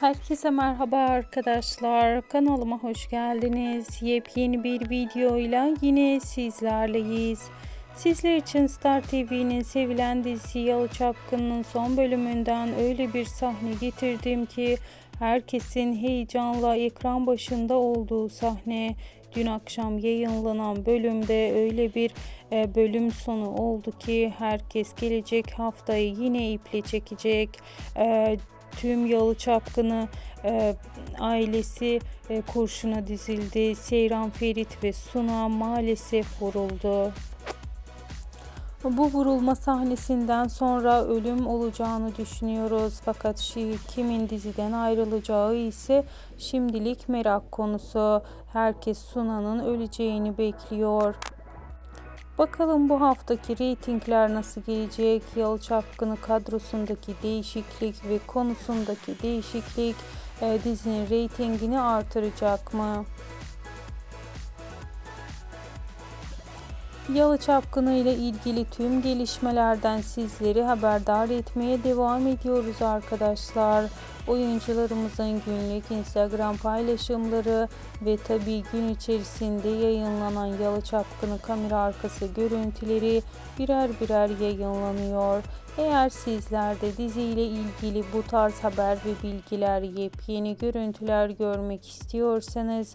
Herkese merhaba arkadaşlar. Kanalıma hoş geldiniz. Yepyeni bir videoyla yine sizlerleyiz. Sizler için Star TV'nin sevilen dizisi Yalı Çapkın'ın son bölümünden öyle bir sahne getirdim ki herkesin heyecanla ekran başında olduğu sahne. Dün akşam yayınlanan bölümde öyle bir e, bölüm sonu oldu ki herkes gelecek haftayı yine iple çekecek. Tüm Yalı Çapkını e, ailesi e, kurşuna dizildi. Seyran Ferit ve Suna maalesef vuruldu. Bu vurulma sahnesinden sonra ölüm olacağını düşünüyoruz. Fakat şiir kimin diziden ayrılacağı ise şimdilik merak konusu. Herkes Suna'nın öleceğini bekliyor. Bakalım bu haftaki reytingler nasıl gelecek? Yalı Çapkını kadrosundaki değişiklik ve konusundaki değişiklik e, dizinin reytingini artıracak mı? Yalı Çapkını ile ilgili tüm gelişmelerden sizleri haberdar etmeye devam ediyoruz arkadaşlar. Oyuncularımızın günlük Instagram paylaşımları ve tabi gün içerisinde yayınlanan Yalı Çapkını kamera arkası görüntüleri birer birer yayınlanıyor. Eğer sizler de diziyle ilgili bu tarz haber ve bilgiler, yepyeni görüntüler görmek istiyorsanız